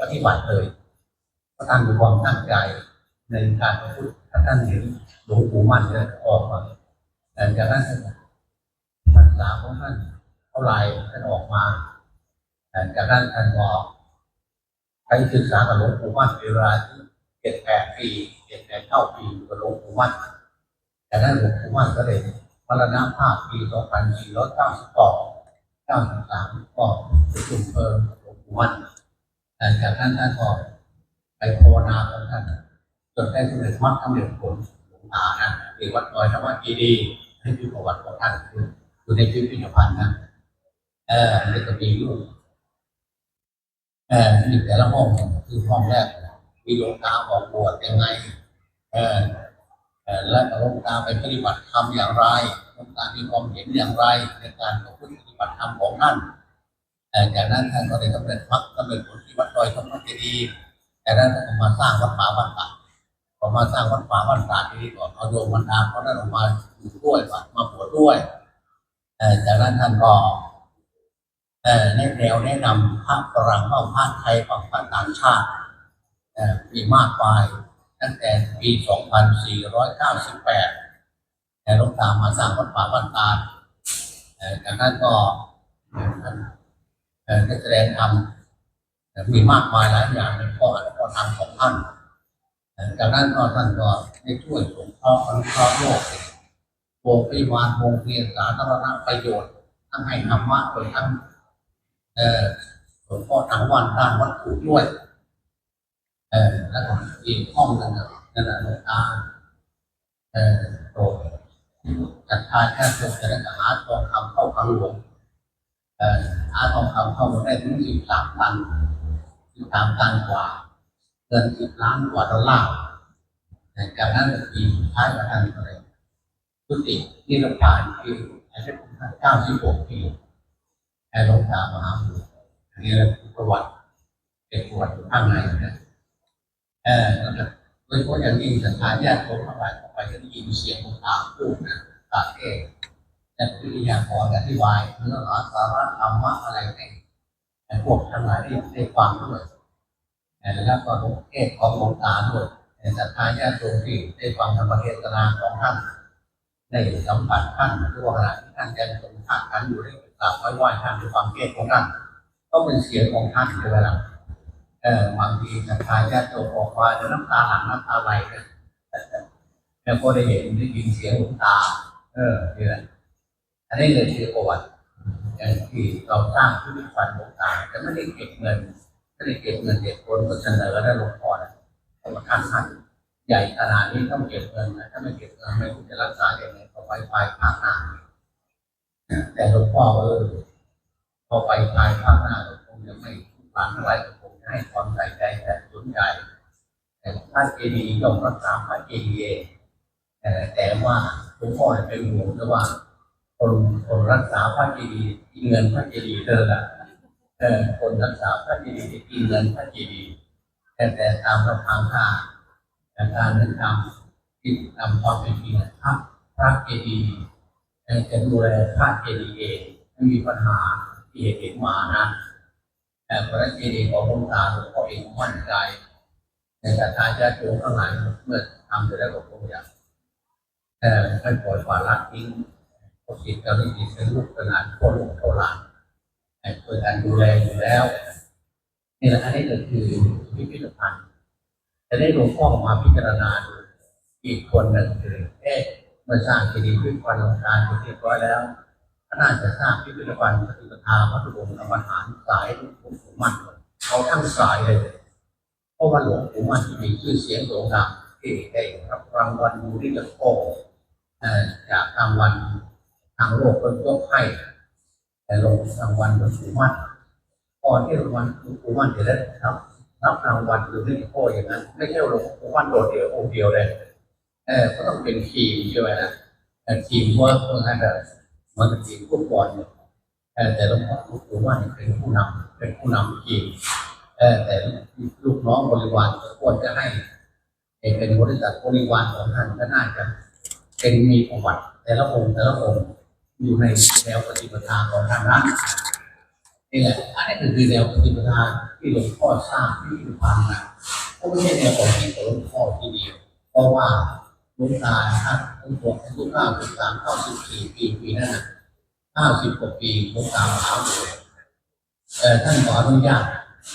ปฏิบัติเลยพระท่านมีความตั้งใจในการพฤติถ้าท่านเห็นหลวงปู่มั่นเนี่ยออกมาแต่จากนั้นพรรษาของท่านเท่าไหร่ท่านออกมาแต่จากนั้นท่านบอกไปศึกษากับหลวงปู่มั่นเวลาที่เจ็ดแปดปีเจ็ดแปดเก้าปีกับหลวงปู่มั่นแต่นั้นหลวงปู่มั่นก็เลยมรณภาพปีสองพันสี่ร้อยเก้าสิบสองเก้าสิบสามก็ประชุมเพลิงหลวงปู่มั่น แต่จากนั้นท่านก็ไปภาวนาของท่านจนได้สำเร็จมรรคสำเร็จผลหลวงตานะที่วัดดอยธรรมกีรีให้พิประวัติของท่านคืออยู่ในพิพิธภัณฑ์นะเออในก็มีรูปเออนี่แต่ละห้องคือห้องแรกมีหลวงตาออกบวชยังไง เออเอและหลวงตาไปปฏิบัติธรรมอย่างไรหลวงตามีความเห็นอย่างไรในการประพฤติปฏิบัติธรรมของท่านเอ่จากนั้นท่านก็ได้สำเร็จมรรคสำเร็จผล อยธรรมเจดีย์จากนั้นท่านก็มาสร้างวัดป่าบ้านตาพอมาสร้างวัดป่าบ้านตาที่นี่ก่อนเอาโยมบรรดาเขาได้ออกมาอยู่ด้วยมาบวชด้วยเอ่อจากนั้นท่านก็เอ่อแนะแนวแนะนำพระฝรั่งเข้าพระไทยฝั่งพระต่างชาติเอ่อมีมากมายตั้งแต่ปี 2498แต่ลงตามมาสร้างวัดป่าบ้านตาเอ่อจากนั้นก็เอ่อท่านเอ่อได้แสดงธรรม มีมากมายหลายอย่างในข้ออัตถกธรรมของท่านจากนั้นก็ท่านก็ได้ช่วยสงเคราะห์อนุเคราะห์โลกโรงพยาบาลโรงเรียนสาธารณประโยชน์ทั้งให้ธรรมะโดยทั้งเอ่อสงเคราะห์ทางวันด้านวัตถุด้วยเออแล้วก็อีกห้องหนึงน่ะนั่นแหละหลวงตาเออโตจัดทายแค่เพื่อจะได้หาทองคำเข้าคลังหลวงเออหาทองคำเข้ามาได้ถึงสิบสามตัน สิบสามตันกว่าเกินสิบล้านกว่าดอลลาร์แต่จากนั้นปีสุดท้ายประธานก็เลยยุตินิรพานที่อายุเก้าสิบหกปีไอ้หลวงตามหาบุตรอันนี้เราประวัติเป็นประวัติข้างในนะเออแล้วก็โดยเฉพาะอย่างยิ่งสถานญาติคนเข้าไปเข้าไปก็ได้ยินเสียงของตาพูดนะตามเทศแต่วิทยากรอธิบายเนื้อหาสาระธรรมะอะไรให้ แต่พวกทั้งหลายได้ได้ฟังด้วยแล้วก็หลวงเทศของหลวงตาด้วยแต่ศรัทธาญาติโยมที่ได้ฟังธรรมเทศนาของท่านได้สัมผัสท่านหรือว่าขณะที่ท่านยังทรงท่าท่านอยู่ได้กราบไหว้ท่านหรือฟังเทศของท่านก็เป็นเสียงของท่านใช่ไหมล่ะเออบางทีศรัทธาญาติโยมออกมาจะน้ำตาหลั่งน้ำตาไหลแล้วก็ได้เห็นได้ยินเสียงหลวงตา เออนี่แหละอันนี้เลยคือประวัติ อย่างที่เราสร้างพิพิธภัณฑ์หลวงตาแต่ไม่ได้เก็บเงินไม่ได้เก็บเงินเด็กคนก็เสนอได้ลงพ่อนะแต่ว่าท่านท่านใหญ่ขนาดนี้ต้องเก็บเงินนะถ้าไม่เก็บเงินไม่รู้จะรักษาอย่างไรก็ไปไปภาคหน้าแต่หลวงพ่อเออพอไปภายภาคหน้าก็คงจะไม่ผ่านอะไรก็คงจะให้ความใส่ใจแต่สนใจแต่ท่านเจดีย์ย่อมรักษาพระเจดีย์เองแต่แต่ว่าหลวงพ่อเนี่ยเป็นห่วงแต่ว่า คนคนรักษาพระเจดีย์กินเงินพระเจดีย์เธอละเออคนรักษาพระเจดีย์กินเงินพระเจดีย์แต่แต่ตามลำพังค่าแต่การนั้นทำที่ทำความเป็นจริงพระพระเจดีย์จะดูแลพระเจดีย์เองไม่มีปัญหาที่เห็นมานะแต่พระเจดีย์ของหลวงตาหลวงพ่อเองมั่นใจในการทายญาติโยมทั้งหลายเมื่อทำไปแล้วก็คงอยากเอ่อให้ปล่อยปละละทิ้ง เพราะสิทธิ์เราได้ยินเป็นลูกเป็นานพ่อลูกพ่อหลานให้เพื่อการดูแลอยู่แล้วนี่แหละอันนี้ก็คือพิพิธภัณฑ์แต่ได้หลวงพ่อมาพิจารณาดูอีกคนหนึ่งคือเอ๊ะเมื่อสร้างเจดีย์พิพิธภัณฑ์หลงตารเรียบร้อยแล้วก็น่าจะสร้างพิพิธภัณฑ์ปฏิปทาวัตถุมงคลกรรมฐานสายหลวงปู่มั่นเอาทั้งสายเลยเพราะว่าหลวงปู่มั่นมีชื่อเสียงโด่งดังที่ได้รับรางวัลยูริเดโกเอ่อจากรางวัล ทางโลกเป็นยกให้แต่ลงรางวัลหลวงปู่มั่นก่อนที่รางวัลหลวงปู่มั่นจะได้รับรับรางวัลยูริเดโกอย่างนั้น ไม่ใช่ลวงปู่มั่นโดดเดี่ยวองค์เดียวเลยเออก็ต้องเป็นทีมใช่ไหมนะแต่ทีมวิร์กเพื่อให้แบบมันเป็นทีมฟุตบอลเนี่ยแต่หลวงพ่อหลวงปู่มั่นเป็นผู้นำเป็นผู้นำทีมเออแต่ลูกน้องบริวารควรจะให้เป็นบริษัทบริวารของท่านก็น่าจะเป็นมีประวัติแต่ละองค์แต่ละองค์ อยู่ในแนวปฏิปทาของทางนั้นนี่แหละอันนี้คือแนวปฏิปทาที่หลวงพ่อสร้างที่พิพิธภัณฑ์นะก็ไม่ใช่แนวความคิของหลวงพ่อที่เดียวเพราะว่าหลวงตาท่านหลวงพ่ออายุเก้าสิบสามเก้าสิบสี่ปีปีนั้นห้าสิบกว่าปีหลวงตามหาบัวเอ่ท่านขออนุญาต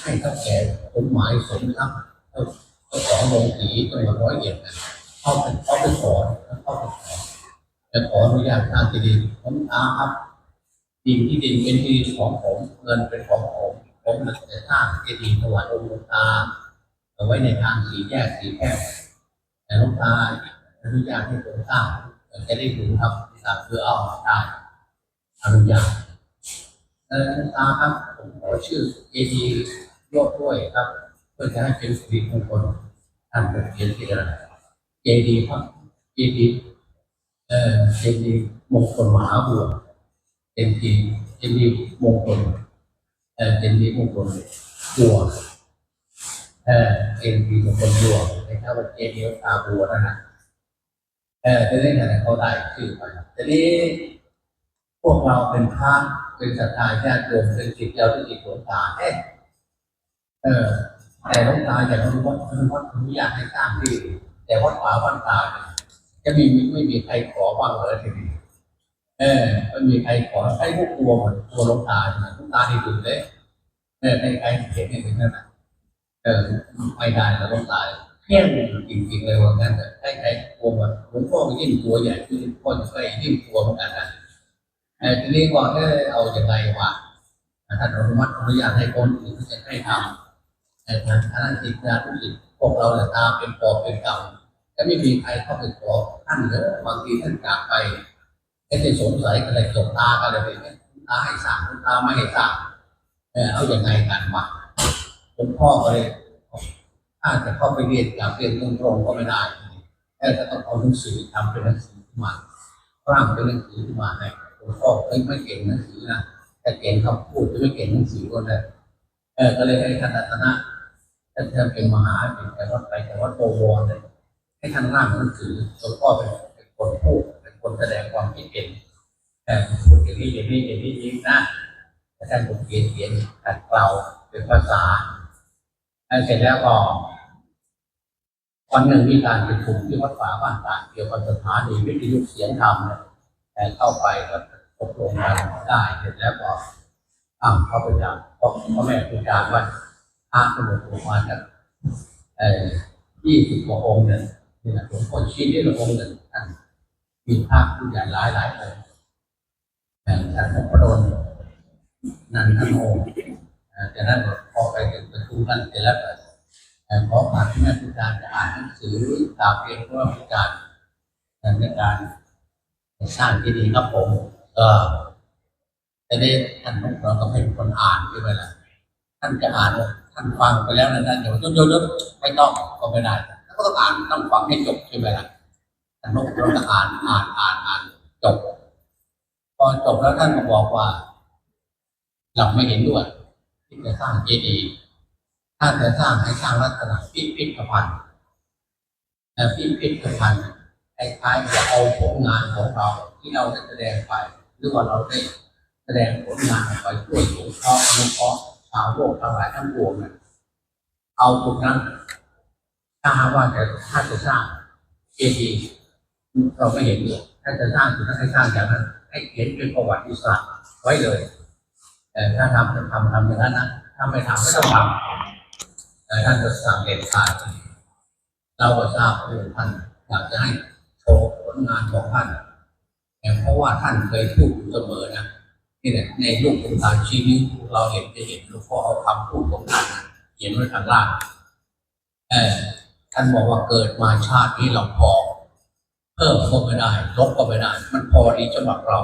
ให้เท่าแก่สมหมายสมทรัพย์เจ้าของโรงสีจังหวัดร้อยเอ็ดเข้าไปเข้าไปขอเข้าไปขอ จะขออนุญาตทางที่ดินผมตาครับดินที่ดินเป็นที่ดินของผมเงินเป็นของผมผมจะสร้างเจดีย์ถวายองค์หลวงตาเอาไว้ในทางสีแยกสีแยกแต่หลวงตาอนุญาตให้ผมสร้างจะได้ดูครับตาเพื่อเอามาได้อนุญาตเออหลวงตาครับผมขอชื่อเจดีย์ยกด้วยครับเพื่อจะให้เป็นสิริมงคลท่านเป็นเขียนที่อะไรเจดีย์ครับเจดีย์ เออเจดีย์มงคลมหาบัวเอ็นทีเอ็นดีมงคลเออเอ็นดีมงคลบัวเออเอ็นดีมงคลบัวในข้าว่าเจดีตาบัวนั่นนะเออจะได้ขนาดเขาได้ชื่อไปทีนี้พวกเราเป็นพระเป็นศรัทธาญาติโยมเป็นจิตเจ้าที่จิตหลวงตาเอ๊ะเออแต่หลวงตาอยากรู้ว่าอนุวัตอนุญาตให้สร้างที่ แต่วัดป่าวัดตาเนี่ย จะมีไม่มีใครขอบ้างเลยทีนี้เออไม่มีใครขอใช้พวกกลัวหมดกลัวลงตาใช่ไหมหลงตาที่ดูเลยเออใครใครเห็นอย่างนั้นนะเออไม่ได้แล้วลงตาเที่ยงจริงๆเลยว่างั้นแต่ใครใครกลัวหมดหลวงพ่อก็ยิ่งกลัวใหญ่ขึ้นหลวงพ่อจะไปยิ่งกลัวเหมือนกันนะเออทีนี้ก็เออเอาอย่างไรวะท่านอนุมัติอนุญาตให้คนอื่นที่จะให้ทำแต่ทางคณะจิตญาทุกจิตพวกเราเนี่ยตามเป็นปอบเป็นกรรม จะไม่มีใครเข้าไปขอท่านเลยบางทีท่านจากไปไม่ได้สงสัยอะไรจบตากันเลยเนี่ยตาให้สั่งตาไม่ให้สั่งเออเอาอย่างไงกันวะหลวงพ่อก็เลยถ้าจะเข้าไปเรียนกับเรียนตรงๆก็ไม่ได้แต่ก็ต้องเอาหนังสือทำเป็นหนังสือขึ้นมาร่างเป็นหนังสือขึ้นมาให้หลวงพ่อเอ้ยไม่เก่งหนังสือนะแต่เก่งคำพูดจะไม่เก่งหนังสือก็เลยเออก็เลยให้ท่านรัตนะท่านท่านเป็นมหาเป็นแต่ว่าไปแต่ว่าโตวรเลย ให้ท่านร่างหนังสือหลวงพ่อเป็นเป็นคนพูดคนแสดงความคิดเห็นแต่พูดอย่างนี้อย่างนี้อย่างนี้จริงนะแต่ท่านผมเขียนเขียนขัดเกลาเป็นภาษาแล้วเสร็จแล้วก็วันหนึ่งมีการประชุมที่วัดป่าบ้านตาเกี่ยวกับสถานีวิทยุเสียงธรรมเนี่ยแต่เข้าไปก็ตกลงกันได้เสร็จแล้วก็ตั้งเข้าไปจับเพราะพ่อแม่ครูอาจารย์ว่าอาสมุดออกมาจากเอ่อยี่สิบกว่าองค์เนี่ย นี่แหละหลวงพ่อชี้ได้ละองค์หนึ่งท่านมีภาพผู้ใหญ่หลายหลายองค์แต่ท่านพระโดนนันทโนจากนั้นพอไปถึงประชุมกันเสร็จแล้วก็ขอผ่านที่แม่ผู้การจะอ่านหนังสือตามเรียนว่าผู้การในการสร้างที่ดีครับผมก็จะได้ท่านเราต้องให้คนอ่านใช่ไหมล่ะท่านจะอ่านท่านฟังไปแล้วนะท่านเดี๋ยวต้นยศไม่ต้องก็ไม่ได้ ก็ต้องอ่านต้องฟังให้จบใช่ไหมล่ะท่านนกเราก็อ่านอ่านอ่านอ่านจบ พอจบแล้วท่านก็บอกว่า เราไม่เห็นด้วยที่จะสร้างเจดีย์ถ้าจะสร้างให้สร้างลักษณะพิพิธภัณฑ์แต่พิพิธภัณฑ์คล้ายๆจะเอาผลงานของเราที่เราได้แสดงไป หรือว่าเราได้แสดงผลงานไปช่วยสงเคราะห์อนุเคราะห์ชาวโลกทั้งหลายทั้งปวงเนี่ยเอาตรงนั้น ถ้าหากว่าจะถ้าจะสร้างเจดีย์เราไม่เห็นด้วยถ้าจะสร้างคือให้สร้างอย่างนั้น ให้เขียนเป็นประวัติศาสตร์ไว้เลย แต่ถ้าทำจะทำทำอย่างนั้นนะถ้าไม่ทำไม่ต้องทำแต่ท่านจะสั่งเด็ดขาดเราก็ทราบว่าท่านอยากจะให้โชว์ผลงานของท่านแต่เพราะว่าท่านเคยพูดอยู่เสมอนะนี่แหละในรูปของการชีวิตเราเห็นจะเห็นหลวงพ่อเอาคำพูดของท่านเขียนไว้ข้างล่างเออ ท่านบอกว่าเกิดมาชาตินี้เราพอ เพิ่มก็ไม่ได้ ลบก็ไม่ได้ มันพอดีสำหรับเรา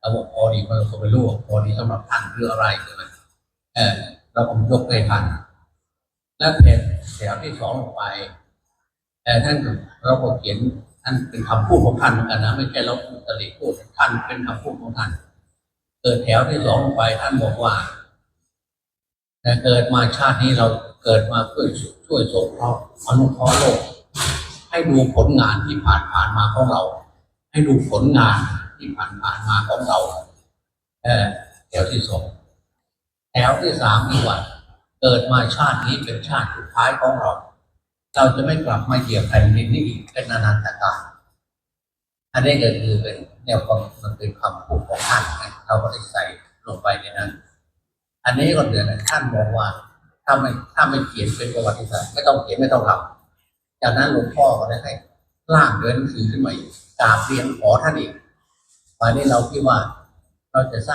เราบอกพอดีมันก็ไม่รู้ว่าพอดีสำหรับท่านคืออะไรใช่ไหมเออเราผมยกให้ท่านและเพจแถวที่สองลงไปแต่ท่านเราก็เขียนท่านเป็นคำพูดของท่านเหมือนกันนะไม่ใช่เราตลิพูดท่านเป็นคำพูดของท่านเกิดแถวที่สองลงไปท่านบอกว่า แต่เกิดมาชาตินี้เราเกิดมาเพื่อช่วยสงเคราะห์อนุเคราะห์โลก ให้ดูผลงานที่ผ่านผ่านมาของเรา ให้ดูผลงานที่ผ่านผ่านมาของเราเออแถวที่สองแถวที่สามที่ว่าเกิดมาชาตินี้เป็นชาติสุดท้ายของเรา เราจะไม่กลับมาเหยียบแผ่นดินนี้อีกเป็นอนันตกาลอันนี้ก็คือเป็นแนวความมันเป็นคำพูดของท่านเราก็ได้ใส่ลงไปในนั้น อันนี้ก็เดือนนะท่านบอกว่าถ้าไม่ถ้าไม่เขียนเป็นประวัติศาสตร์ไม่ต้องเขียนไม่ต้องทำจากนั้นหลวงพ่อก็ได้ให้ร่างเดินสือขึ้นมาอีกกราบเรียนขอท่านอีกวันนี้เราคิดว่าเราจะสร้าง